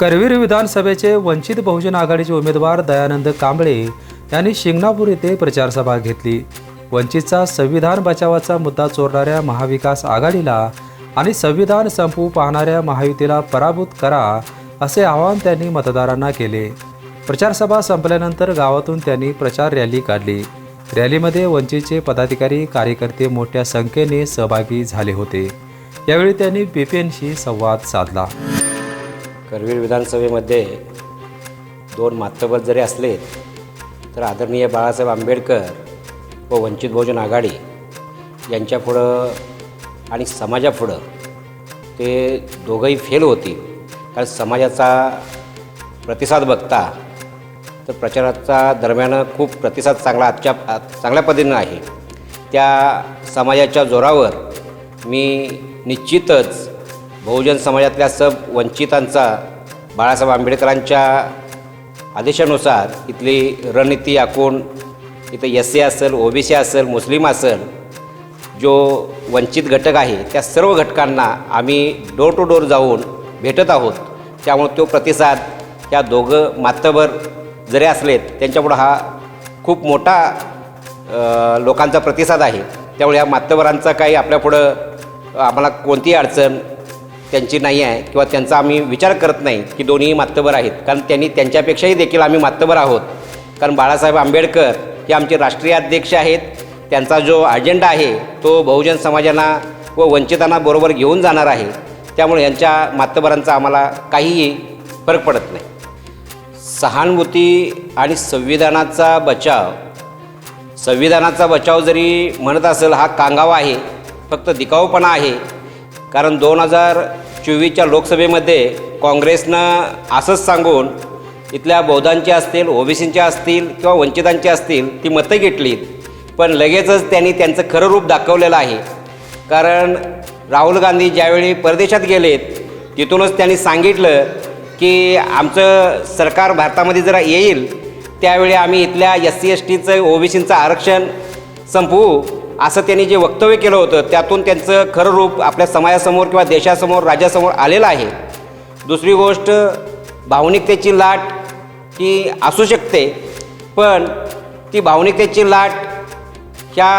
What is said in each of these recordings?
करवीर विधानसभेचे वंचित बहुजन आघाडीचे उमेदवार दयानंद कांबळे यांनी शिंगणापूर येथे प्रचारसभा घेतली. वंचितचा संविधान बचावाचा मुद्दा चोरणाऱ्या महाविकास आघाडीला आणि संविधान संपू पाहणाऱ्या महायुतीला पराभूत करा असे आवाहन त्यांनी मतदारांना केले. प्रचारसभा संपल्यानंतर गावातून त्यांनी प्रचार रॅली काढली. रॅलीमध्ये वंचितचे पदाधिकारी कार्यकर्ते मोठ्या संख्येने सहभागी झाले होते. यावेळी त्यांनी बीपीएनशी संवाद साधला. करवीर विधानसभेमध्ये दोन मातबर जरी असले तर आदरणीय बाळासाहेब आंबेडकर व वंचित बहुजन आघाडी यांच्यापुढं आणि समाजापुढं ते दोघंही फेल होतील. कारण समाजाचा प्रतिसाद बघता तर प्रचाराचा दरम्यान खूप प्रतिसाद चांगला आजच्या चांगल्या पद्धतीनं आहे. त्या समाजाच्या जोरावर मी निश्चितच बहुजन समाजातल्या सब वंचितांचा बाळासाहेब आंबेडकरांच्या आदेशानुसार इथली रणनीती आखून इथं एस सी असेल ओ बी सी असेल मुस्लिम असेल जो वंचित घटक आहे त्या सर्व घटकांना आम्ही डोर टू डोर जाऊन भेटत आहोत. त्यामुळे तो प्रतिसाद त्या दोघं मातबर जरी असलेत त्यांच्यापुढं हा खूप मोठा लोकांचा प्रतिसाद आहे. त्यामुळे या मातबरांचा काही आपल्यापुढं आम्हाला कोणतीही अडचण त्यांची नाही आहे किंवा त्यांचा आम्ही विचार करत नाही की दोन्ही मातबर आहेत. कारण त्यांनी त्यांच्यापेक्षाही देखील आम्ही मातबर आहोत. कारण बाळासाहेब आंबेडकर हे आमचे राष्ट्रीय अध्यक्ष आहेत. त्यांचा जो अजेंडा आहे तो बहुजन समाजांना व वंचितांना बरोबर घेऊन जाणार आहे. त्यामुळे यांच्या मातबरांचा आम्हाला काहीही फरक पडत नाही. सहानुभूती आणि संविधानाचा बचाव. संविधानाचा बचाव जरी म्हणत असेल हा कांगावा आहे फक्त दिखाऊपणा आहे कारण दोन हजार चोवीसच्या लोकसभेमध्ये काँग्रेसनं असंच सांगून इथल्या बौद्धांचे असतील ओबीसींचे असतील किंवा वंचितांचे असतील ती मतं घेतलीत. पण लगेचच त्यांनी त्यांचं खरं रूप दाखवलेलं आहे. कारण राहुल गांधी ज्यावेळी परदेशात गेलेत तिथूनच त्यांनी सांगितलं की आमचं सरकार भारतामध्ये जरा येईल त्यावेळी आम्ही इथल्या एस सी एस टीचं ओबीसींचं आरक्षण संपवू. असं त्यांनी जे वक्तव्य केलं होतं त्यातून त्यांचं खरं रूप आपल्या समाजासमोर किंवा देशासमोर राज्यासमोर आलेलं आहे. दुसरी गोष्ट भावनिकतेची लाट ही असू शकते पण ती भावनिकतेची लाट ह्या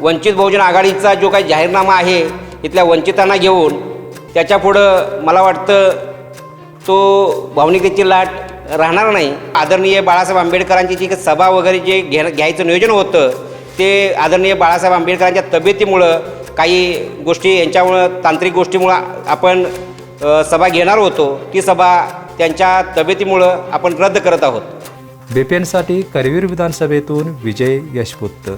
वंचित बहुजन आघाडीचा जो काही जाहीरनामा आहे इथल्या वंचितांना घेऊन त्याच्यापुढं मला वाटतं तो भावनिकतेची लाट राहणार नाही. आदरणीय बाळासाहेब आंबेडकरांची जी सभा वगैरे जे घे घ्यायचं नियोजन होतं ते आदरणीय बाळासाहेब आंबेडकरांच्या तब्येतीमुळं काही गोष्टी यांच्यामुळं तांत्रिक गोष्टीमुळं आपण सभा घेणार होतो. ती सभा त्यांच्या तब्येतीमुळं आपण रद्द करत आहोत. बेपेनसाठी करवीर विधानसभेतून विजय यशपुत्त.